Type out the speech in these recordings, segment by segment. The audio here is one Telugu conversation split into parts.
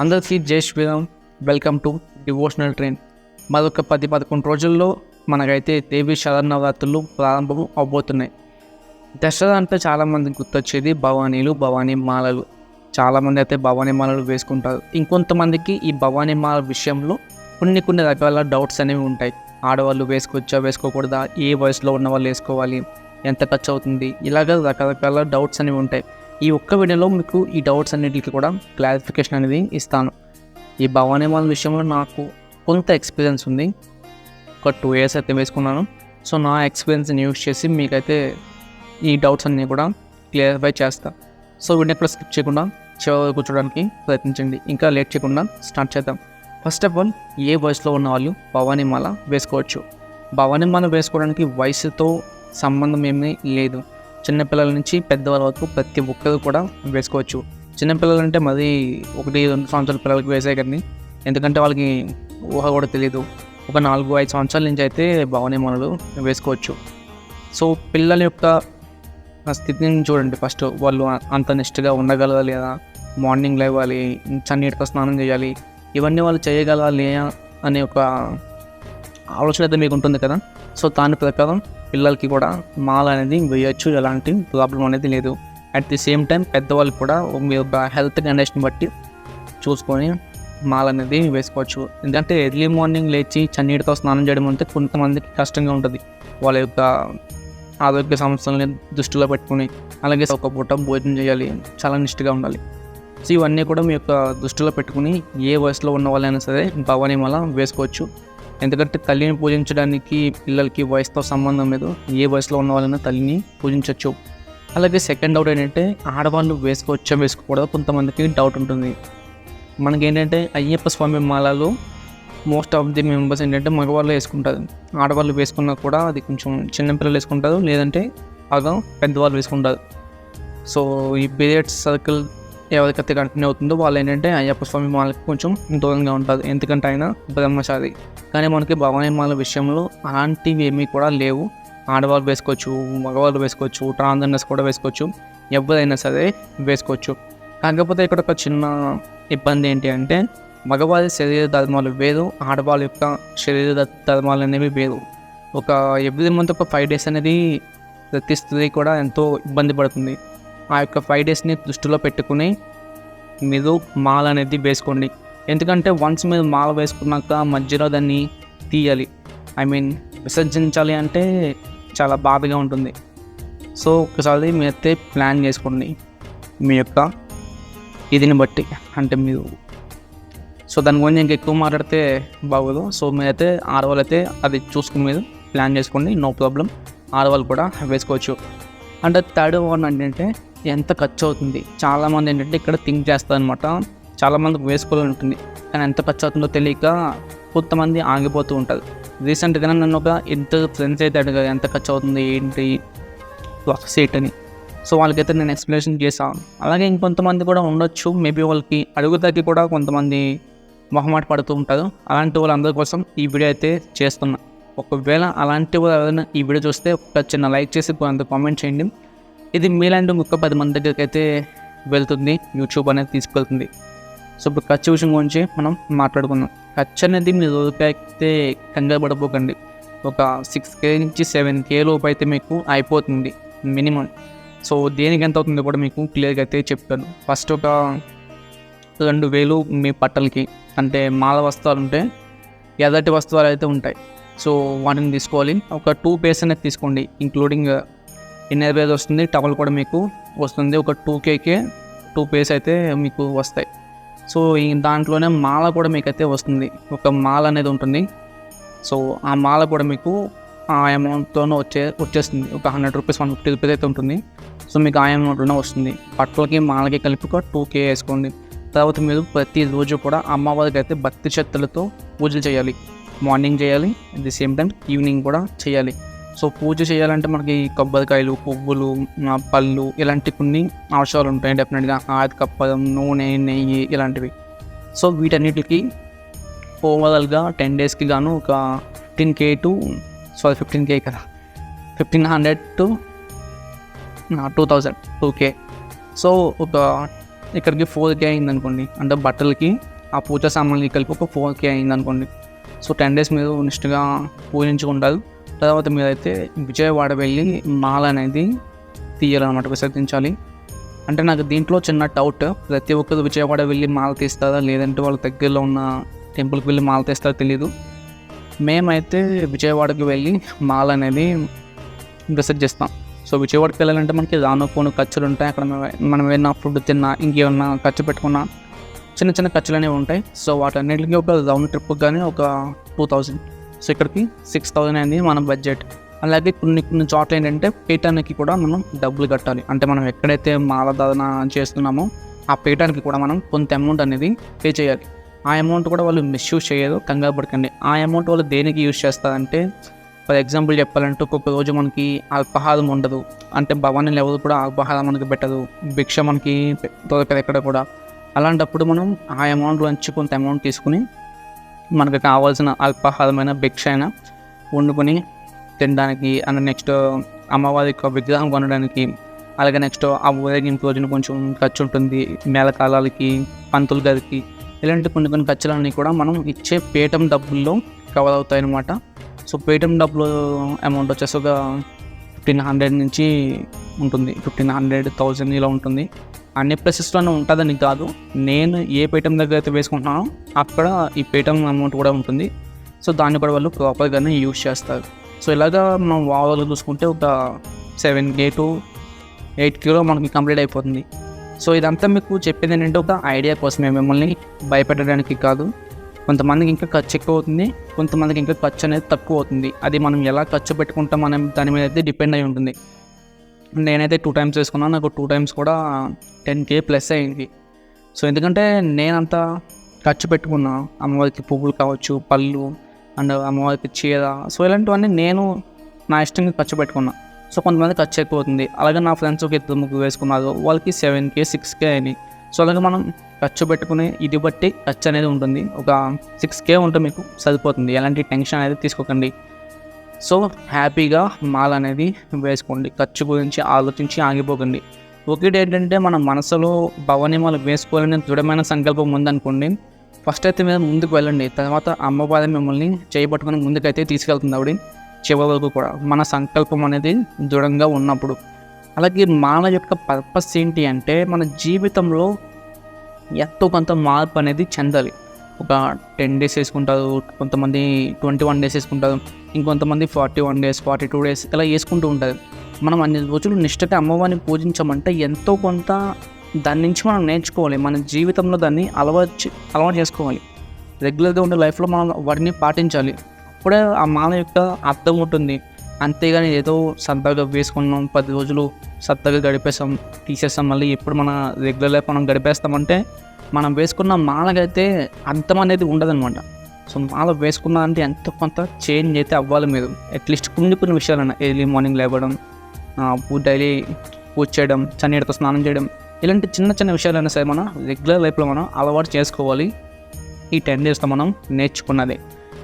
అందరికీ జై Sriram welcome to devotional train మరొక పది పదకొండు రోజుల్లో మనకైతే దేవి శరన్నవరాత్రులు ప్రారంభం అవబోతున్నాయి. దసరా అంటే చాలామంది గుర్తొచ్చేది భవానీలు భవానీ మాలలు. చాలామంది అయితే భవానీ మాలలు వేసుకుంటారు. ఇంకొంతమందికి ఈ భవానీ మాల విషయంలో కొన్ని కొన్ని రకాల డౌట్స్ అనేవి ఉంటాయి. ఆడవాళ్ళు వేసుకోవచ్చా వేసుకోకూడదా? ఏ వయసులో ఉన్న వాళ్ళు వేసుకోవాలి? ఎంత ఖర్చు అవుతుంది ఇలాగ రకరకాల డౌట్స్ అనేవి ఉంటాయి. ఈ ఒక్క వీడియోలో మీకు ఈ డౌట్స్ అన్నిటికీ కూడా క్లారిఫికేషన్ అనేది ఇస్తాను. ఈ భవానీమాల విషయంలో నాకు కొంత ఎక్స్పీరియన్స్ ఉంది. ఒక టూ ఇయర్స్ అయితే వేసుకున్నాను. సో నా ఎక్స్పీరియన్స్ని యూస్ చేసి మీకైతే ఈ డౌట్స్ అన్నీ కూడా క్లియర్ఫై చేస్తా. సో వీడియో కూడా స్కిప్ చేయకుండా చివరి కూర్చోడానికి ప్రయత్నించండి. ఇంకా లేట్ చేయకుండా స్టార్ట్ చేద్దాం. ఫస్ట్ ఆఫ్ ఆల్ ఏ వయసులో ఉన్న వాళ్ళు భవానీమాల వేసుకోవచ్చు? భవానీ మాల వేసుకోవడానికి వయసుతో సంబంధం ఏమీ లేదు. చిన్నపిల్లల నుంచి పెద్దవాళ్ళ వరకు ప్రతి ఒక్కరు కూడా వేసుకోవచ్చు. చిన్నపిల్లలు అంటే మరి ఒకటి రెండు సంవత్సరాల పిల్లలకి వేసే కానీ ఎందుకంటే వాళ్ళకి ఊహ కూడా తెలియదు ఒక నాలుగు ఐదు సంవత్సరాల నుంచి అయితే భవానీ మాలలు వేసుకోవచ్చు. సో పిల్లల యొక్క స్థితిని చూడండి ఫస్ట్. వాళ్ళు అంత నిష్ఠగా ఉండగలరా లేదా? మార్నింగ్ లేవాలి చన్నీటితో స్నానం చేయాలి. ఇవన్నీ వాళ్ళు చేయగలరా లేదా అనే ఒక ఆలోచన అయితే మీకు ఉంటుంది కదా? సో దాని ప్రకారం పిల్లలకి కూడా మాల అనేది వేయచ్చు ఎలాంటి ప్రాబ్లం అనేది లేదు. అట్ ది సేమ్ టైం పెద్దవాళ్ళు కూడా మీ యొక్క హెల్త్ కండిషన్ బట్టి చూసుకొని మాల అనేది వేసుకోవచ్చు. ఎందుకంటే ఎర్లీ మార్నింగ్ లేచి చన్నీటితో స్నానం చేయడం అంటే కొంతమందికి కష్టంగా ఉంటుంది. వాళ్ళ యొక్క ఆరోగ్య సమస్యలని దృష్టిలో పెట్టుకుని అలాగే ఒక పూట భోజనం చేయాలి చాలా నిష్ఠగా ఉండాలి. సో ఇవన్నీ కూడా మీ యొక్క దృష్టిలో పెట్టుకుని ఏ వయసులో ఉన్న వాళ్ళైనా సరే భవానీ మాల వేసుకోవచ్చు. ఎందుకంటే తల్లిని పూజించడానికి పిల్లలకి వయసుతో సంబంధం లేదు. ఏ వయసులో ఉన్న వాళ్ళైనా తల్లిని పూజించవచ్చు అలాగే సెకండ్ డౌట్ ఏంటంటే ఆడవాళ్ళు వేసుకోవచ్చా వేసుకోకూడదు. కొంతమందికి డౌట్ ఉంటుంది. మనకి ఏంటంటే అయ్యప్ప స్వామి మాలలు మోస్ట్ ఆఫ్ ది మెంబర్స్ ఏంటంటే మగవాళ్ళు వేసుకుంటారు. ఆడవాళ్ళు వేసుకున్నా కూడా అది కొంచెం చిన్నపిల్లలు వేసుకుంటారు. లేదంటే బాగా పెద్దవాళ్ళు వేసుకుంటారు. సో ఈ పీరియడ్స్ సర్కిల్ ఎవరికైతే కంటిన్యూ అవుతుందో వాళ్ళు ఏంటంటే అయ్యప్ప స్వామి మాలకి కొంచెం దూరంగా ఉంటారు. ఎందుకంటే ఆయన బ్రహ్మచారి. కానీ మనకి భవానీ మాల విషయంలో అలాంటివి ఏమీ కూడా లేవు. ఆడవాళ్ళు వేసుకోవచ్చు మగవాళ్ళు వేసుకోవచ్చు ట్రాన్స్జెండర్స్ కూడా వేసుకోవచ్చు ఎవరైనా సరే వేసుకోవచ్చు. కాకపోతే ఇక్కడ ఒక చిన్న ఇబ్బంది ఏంటి అంటే మగవారి శరీర ధర్మాలు వేరు ఆడవాళ్ళ యొక్క శరీర ధర్మాలు అనేవి వేరు. ఒక ఎవ్రీ మంత్ ఒక ఫైవ్ డేస్ అనేది ప్రతి స్త్రీ కూడా ఎంతో ఇబ్బంది పడుతుంది. ఆ యొక్క ఫైవ్ డేస్ని దృష్టిలో పెట్టుకుని మీరు మాల్ అనేది వేసుకోండి. ఎందుకంటే వన్స్ మీరు మాల వేసుకున్నాక మధ్యలో దాన్ని తీయాలి. ఐ మీన్ విసర్జించాలి అంటే చాలా బాధగా ఉంటుంది. సో ఒకసారి మీరైతే ప్లాన్ చేసుకోండి. మీ యొక్క ఇదిని బట్టి అంటే మీరు సో దాని గురించి ఇంకా ఎక్కువ మాట్లాడితే బాగోదు. సో మీరైతే ఆడవాళ్ళు అయితే అది చూసుకుని మీరు ప్లాన్ చేసుకోండి. నో ప్రాబ్లం ఆడవాళ్ళు కూడా వేసుకోవచ్చు. అంటే థర్డ్ వన్ ఏంటంటే ఎంత ఖర్చు అవుతుంది? చాలామంది ఏంటంటే ఇక్కడ థింక్ చేస్తారనమాట చాలామందికి వేసుకోవాలని ఉంటుంది. కానీ ఎంత ఖర్చు అవుతుందో తెలియక కొంతమంది ఆగిపోతూ ఉంటారు. రీసెంట్గా నన్ను ఒక ఇద్దరు ఫ్రెండ్స్ అయితే అడిగారు ఎంత ఖర్చు అవుతుంది ఏంటి ప్రాసెస్ ఏంటని సో వాళ్ళకైతే నేను ఎక్స్ప్లెనేషన్ చేశాను అలాగే ఇంకొంతమంది కూడా ఉండొచ్చు. మేబీ వాళ్ళకి అడుగుతాకి కూడా కొంతమంది మొహమాట పడుతూ ఉంటారు. అలాంటి వాళ్ళందరి కోసం ఈ వీడియో అయితే చేస్తున్నా. ఒకవేళ అలాంటి వాళ్ళు ఎవరైనా ఈ వీడియో చూస్తే ఒక చిన్న లైక్ చేసి కొంత కామెంట్ చేయండి. ఇది మీలాంటి ఇంకొక పది మంది దగ్గరికి అయితే వెళ్తుంది. యూట్యూబ్ అనేది తీసుకెళ్తుంది. సో ఇప్పుడు ఖర్చు విషయం గురించి మనం మాట్లాడుకుందాం. ఖర్చు అనేది మీరు రోజుకైతే కంగారు పడిపోకండి. ఒక సిక్స్ కే నుంచి సెవెన్ కే లోపు అయితే మీకు అయిపోతుంది మినిమం. సో దేనికి ఎంత అవుతుందో కూడా మీకు క్లియర్గా అయితే చెప్తాను. ఫస్ట్ ఒక రెండు వేలు మీ బట్టలకి అంటే మాల వస్త్రాలు ఉంటే ఎదటి వస్తువులు అయితే ఉంటాయి. సో వాటిని తీసుకోవాలి. ఒక టూ పేస్ అనేది తీసుకోండి ఇంక్లూడింగ్ ఇన్నర్ వేర్ వస్తుంది టవల్ కూడా మీకు వస్తుంది. ఒక టూ కేకే టూ పేస్ అయితే మీకు వస్తాయి. సో ఈ దాంట్లోనే మాల కూడా మీకు అయితే వస్తుంది. ఒక మాల అనేది ఉంటుంది. సో ఆ మాల కూడా మీకు ఆ అమౌంట్తోనే వచ్చే వచ్చేస్తుంది. ఒక hundred rupees one fifty rupees అయితే ఉంటుంది. సో మీకు ఆ అమౌంట్లోనే వస్తుంది. పట్టులకి మాలకి కలిపి ఒక టూ కే వేసుకోండి. తర్వాత మీరు ప్రతిరోజు కూడా అమ్మవారికి అయితే భక్తి శక్తులతో పూజలు చేయాలి. మార్నింగ్ చేయాలి. At the same time evening కూడా చేయాలి. సో పూజ చేయాలంటే మనకి కొబ్బరికాయలు పువ్వులు పళ్ళు ఇలాంటి కొన్ని అవసరాలు ఉంటాయి డెఫినెట్గా. ఆది కప్పదం నూనె నెయ్యి ఇలాంటివి. సో వీటన్నిటికి ఓవరాల్గా టెన్ డేస్కి గాను ఒక fifteen K to sorry fifteen K కదా fifteen hundred to two thousand two K. So ఒక ఇక్కడికి ఫోర్ కే అయింది అనుకోండి అంటే బట్టలకి ఆ పూజ సామాన్లు కలిపి ఒక ఫోర్ కే అయింది అనుకోండి సో టెన్ డేస్ మీరు నిష్ఠగా పూజించుకుంటారు. తర్వాత మీరైతే విజయవాడ వెళ్ళి మాల అనేది తీయాలన్నమాట విసర్జించాలి. అంటే నాకు దీంట్లో చిన్న డౌట్ ప్రతి ఒక్కరు విజయవాడ వెళ్ళి మాల తీస్తారా లేదంటే వాళ్ళ దగ్గరలో ఉన్న టెంపుల్కి వెళ్ళి మాల తీస్తారో తెలియదు మేమైతే విజయవాడకి వెళ్ళి మాల అనేది విసర్జిస్తాం. సో విజయవాడకి వెళ్ళాలంటే మనకి రాను పోను ఖర్చులు ఉంటాయి. అక్కడ మనం- ఏమైనా ఫుడ్ తిన్నా ఇంకేమన్నా ఖర్చు పెట్టుకున్నా చిన్న చిన్న ఖర్చులు అనేవి ఉంటాయి. సో వాటన్నిటికీ ఒక రౌండ్ ట్రిప్ కానీ ఒక టూ థౌజండ్ సో ఇక్కడికి సిక్స్ థౌజండ్ అనేది మన బడ్జెట్ అలాగే కొన్ని కొన్ని చోట్ల ఏంటంటే పీఠానికి కూడా మనం డబ్బులు కట్టాలి. అంటే మనం ఎక్కడైతే మాలధారణ చేస్తున్నామో ఆ పీఠానికి కూడా మనం కొంత అమౌంట్ అనేది పే చేయాలి. ఆ అమౌంట్ కూడా వాళ్ళు మిస్యూజ్ చేయరు కంగారు పడకండి. ఆ అమౌంట్ వాళ్ళు దేనికి యూజ్ చేస్తారంటే ఫర్ ఎగ్జాంపుల్ చెప్పాలంటే ఒక్కొక్క రోజు మనకి అల్పాహారం ఉండదు. అంటే భవానీలు ఎవరు కూడా అల్పాహారం మనకి పెట్టదు. భిక్ష మనకి దొరకదు ఎక్కడ కూడా. అలాంటప్పుడు మనం ఆ అమౌంట్ నుంచి కొంత అమౌంట్ తీసుకుని మనకు కావాల్సిన అల్పాహారమైన భిక్ష అయినా వండుకొని తినడానికి అండ్ నెక్స్ట్ uh, అమ్మవారి యొక్క విగ్రహం కొనడానికి అలాగే నెక్స్ట్ uh, ఆ ఊరేగింపు రోజున కొంచెం ఖర్చు ఉంటుంది. మేళకాలాలకి పంతులు గారికి ఇలాంటి కొన్ని కొన్ని ఖర్చులన్నీ కూడా మనం ఇచ్చే పేటం డబ్బుల్లో కవర్ అవుతాయి అన్నమాట. సో పేటం డబ్బులు అమౌంట్ వచ్చేసి ఒక ఫిఫ్టీన్ హండ్రెడ్ నుంచి ఉంటుంది. ఫిఫ్టీన్ హండ్రెడ్ థౌజండ్ ఇలా ఉంటుంది. అన్ని ప్లేసెస్లోనే ఉంటుందని కాదు. నేను ఏ పేటం దగ్గర అయితే వేసుకుంటున్నానో అక్కడ ఈ పేటం అమౌంట్ కూడా ఉంటుంది. సో దాన్ని కూడా వాళ్ళు ప్రాపర్గానే యూజ్ చేస్తారు. సో ఇలాగా మనం ఓవరాల్గా చూసుకుంటే ఒక seven K to eight kilo మనకి కంప్లీట్ అయిపోతుంది. సో ఇదంతా మీకు చెప్పేది ఏంటంటే ఒక ఐడియా కోసమే. మిమ్మల్ని భయపెట్టడానికి కాదు. కొంతమందికి ఇంకా ఖర్చు ఎక్కువ అవుతుంది. కొంతమందికి ఇంకా ఖర్చు అనేది తక్కువ అవుతుంది. అది మనం ఎలా ఖర్చు పెట్టుకుంటాం మనం దాని మీద అయితే డిపెండ్ అయి ఉంటుంది. నేనైతే టూ టైమ్స్ వేసుకున్నాను నాకు టూ టైమ్స్ కూడా టెన్ కే ప్లస్ అయింది. సో ఎందుకంటే నేనంత ఖర్చు పెట్టుకున్నా అమ్మవారికి పువ్వులు కావచ్చు పళ్ళు అండ్ అమ్మవారికి చీర. సో ఇలాంటివన్నీ నేను నా ఇష్టంగా ఖర్చు పెట్టుకున్నా. సో కొంతమంది ఖర్చు ఎక్కువ అవుతుంది అలాగే నా ఫ్రెండ్స్ ఒక ఇద్దరు ముగ్గురు వేసుకున్నారు. వాళ్ళకి సెవెన్ కే సిక్స్ కే అయినాయి. సో అలాగే మనం ఖర్చు పెట్టుకునే ఇది బట్టి ఖర్చు అనేది ఉంటుంది. ఒక సిక్స్ కే ఉంటే మీకు సరిపోతుంది. ఎలాంటి టెన్షన్ అనేది తీసుకోకండి. సో హ్యాపీగా మాల్ అనేది వేసుకోండి. ఖర్చు గురించి ఆలోచించి ఆగిపోకండి. ఒకటి ఏంటంటే మన మనసులో భవనిమాలు వేసుకోవాలనే దృఢమైన సంకల్పం ఉందనుకోండి. ఫస్ట్ అయితే మీరు ముందుకు వెళ్ళండి. తర్వాత అమ్మవారి మిమ్మల్ని చేయబట్టుకుని ముందుకైతే తీసుకెళ్తుంది ఆవిడ. చివరి వరకు కూడా మన సంకల్పం అనేది దృఢంగా ఉన్నప్పుడు. అలాగే మాల యొక్క పర్పస్ ఏంటి అంటే మన జీవితంలో ఎంతో కొంత మార్పు అనేది చెందాలి. ఒక టెన్ డేస్ వేసుకుంటారు కొంతమంది ట్వంటీ వన్ డేస్ వేసుకుంటారు ఇంకొంతమంది forty one days forty two days ఇలా వేసుకుంటూ ఉంటారు. మనం అన్ని రోజులు నిష్టగా అమ్మవారిని పూజించమంటే ఎంతో కొంత దాని నుంచి మనం నేర్చుకోవాలి మన జీవితంలో దాన్ని అలవాటు అలవాటు చేసుకోవాలి. రెగ్యులర్గా ఉండే లైఫ్లో మనం వాటిని పాటించాలి. అప్పుడే ఆ మాల యొక్క అర్థం ఉంటుంది. అంతేగాని ఏదో సరదాగా వేసుకున్నాం పది రోజులు సరదాగా గడిపేస్తాం తీసేస్తాం మళ్ళీ ఎప్పుడు మన రెగ్యులర్ లైఫ్ మనం గడిపేస్తామంటే మనం వేసుకున్న మాలకైతే అర్థం అనేది ఉండదనమాట సో మాల వేసుకున్నా అంటే ఎంతో కొంత చేంజ్ అయితే అవ్వాలి మీరు. అట్లీస్ట్ కొన్ని కొన్ని విషయాలన్నా ఎర్లీ మార్నింగ్ లేవడం డైలీ పూజ చేయడం చన్నీటితో స్నానం చేయడం ఇలాంటి చిన్న చిన్న విషయాలైనా సరే మనం రెగ్యులర్ లైఫ్లో మనం అలవాటు చేసుకోవాలి. ఈ టెన్ డేస్లో మనం నేర్చుకున్నదే.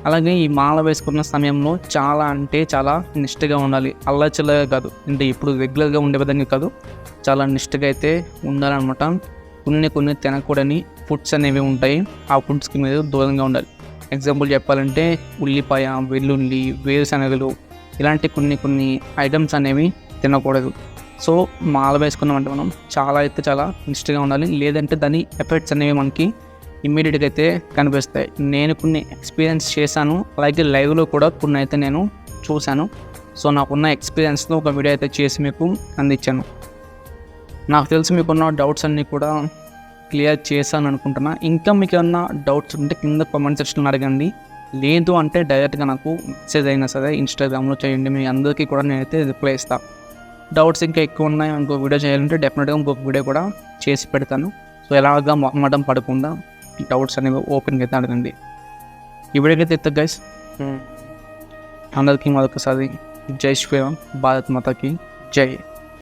అలాగే ఈ మాల వేసుకున్న సమయంలో చాలా అంటే చాలా నిష్ఠగా ఉండాలి. అల్లా చిల్లగా కాదు. అంటే ఇప్పుడు రెగ్యులర్గా ఉండే విధంగా కాదు. చాలా నిష్ఠగా అయితే ఉండాలన్నమాట. కొన్ని కొన్ని తినకూడని ఫుడ్స్ అనేవి ఉంటాయి. ఆ ఫుడ్స్కి మీరు దూరంగా ఉండాలి. ఎగ్జాంపుల్ చెప్పాలంటే ఉల్లిపాయ వెల్లుల్లి వేరుశనగలు ఇలాంటి కొన్ని కొన్ని ఐటమ్స్ అనేవి తినకూడదు. సో మాల వేసుకున్నామంటే మనం చాలా అయితే చాలా నిష్ఠగా ఉండాలి. లేదంటే దాని ఎఫెక్ట్స్ అనేవి మనకి ఇమ్మీడియట్గా అయితే కనిపిస్తాయి. నేను కొన్ని ఎక్స్పీరియన్స్ చేశాను. అలాగే లైవ్లో కూడా కొన్ని అయితే నేను చూశాను. సో నాకున్న ఎక్స్పీరియన్స్తో ఒక వీడియో అయితే చేసి మీకు అందించాను. నాకు తెలిసి మీకున్న డౌట్స్ అన్నీ కూడా క్లియర్ చేశాను అనుకుంటున్నా. ఇంకా మీకు ఏమన్నా డౌట్స్ ఉంటే కింద కామెంట్ సెక్షన్లో అడగండి. లేదు అంటే డైరెక్ట్గా నాకు మెసేజ్ అయినా సరే ఇన్స్టాగ్రామ్లో చేయండి. మీ అందరికీ కూడా నేనైతే రిప్లై ఇస్తాను డౌట్స్ ఇంకా ఎక్కువ ఉన్నాయి ఇంకో వీడియో చేయాలంటే డెఫినెట్గా ఇంకొక వీడియో కూడా చేసి పెడతాను. సో ఎలాగా మొహమాటం పడకుండా డౌట్స్ అనేవి ఓపెన్గా అయితే అడగండి ఈ వీడియోకి అయితే గైస్ అందరికీ మరొకసారి జై శ్రీరామ్ భారత్ మాతకి జై.